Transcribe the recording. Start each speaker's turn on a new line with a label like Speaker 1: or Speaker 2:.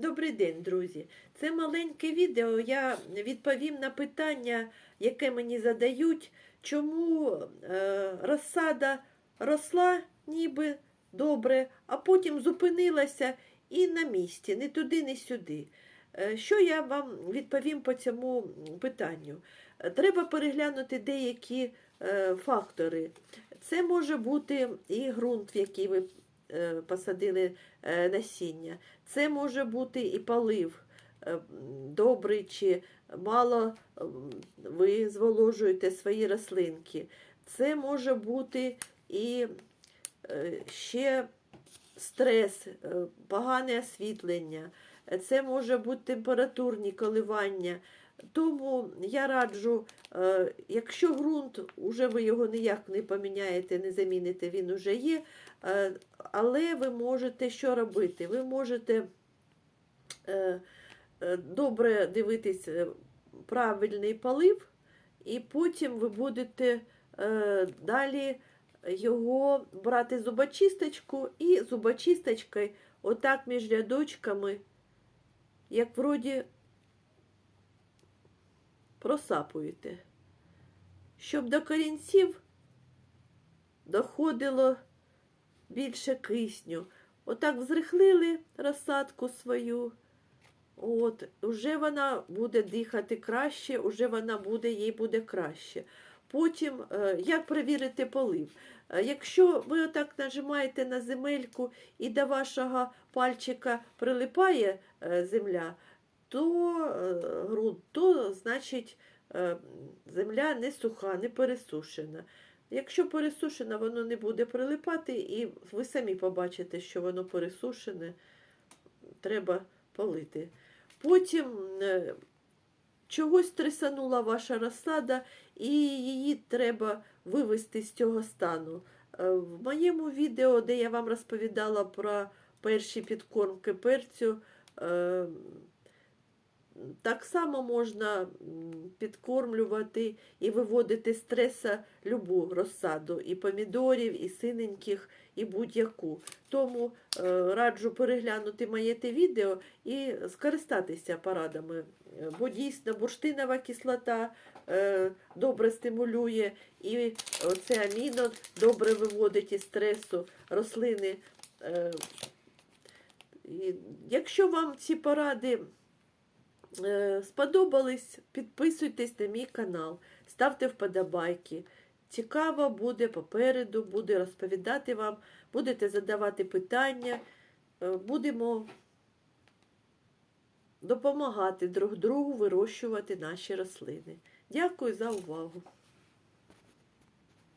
Speaker 1: Добрий день, друзі. Це маленьке відео. Я відповім на питання, яке мені задають, чому е, розсада росла ніби добре, а потім зупинилася і на місці, ні туди, ні сюди. Е, Що я вам відповім по цьому питанню? Треба переглянути деякі е, фактори. Це може бути і ґрунт, в який ви посадили е, насіння. Це може бути і полив е, добрий чи мало ви зволожуєте свої рослинки. Це може бути і е, ще стрес, е, погане освітлення, Е, це може бути температурні коливання. Тому я раджу, е, якщо ґрунт, уже ви його ніяк не поміняєте, не заміните, він уже є. е, Але ви можете що робити? Ви можете е, добре дивитись правильний полив, і потім ви будете далі його брати зубочисточку і зубочисточкою отак між рядочками, як вроді просапуєте, щоб до корінців доходило більше кисню. Отак взрихлили розсадку свою. От, вже вона буде дихати краще, вже вона буде, їй буде краще. Потім, е, як перевірити полив? Е, Якщо ви отак нажимаєте на земельку і до вашого пальчика прилипає е, земля, то ґрунт, то значить земля не суха, не пересушена. Якщо пересушена, воно не буде прилипати, і ви самі побачите, що воно пересушене, треба полити. Потім чогось трясанула ваша розсада, і її треба вивести з цього стану. Е, В моєму відео, де я вам розповідала про перші підкормки перцю, е, так само можна підкормлювати і виводити з стреса любу розсаду, і помідорів, і синеньких, і будь-яку. Тому е, раджу переглянути моє те відео і скористатися порадами. Бо дійсно бурштинова кислота е, добре стимулює, і оце аміно добре виводить із стресу рослини. Е, якщо вам ці поради сподобались, підписуйтесь на мій канал, ставте вподобайки. Цікаво буде попереду, буде розповідати вам, будете задавати питання, е, будемо допомагати друг другу вирощувати наші рослини. Дякую за увагу!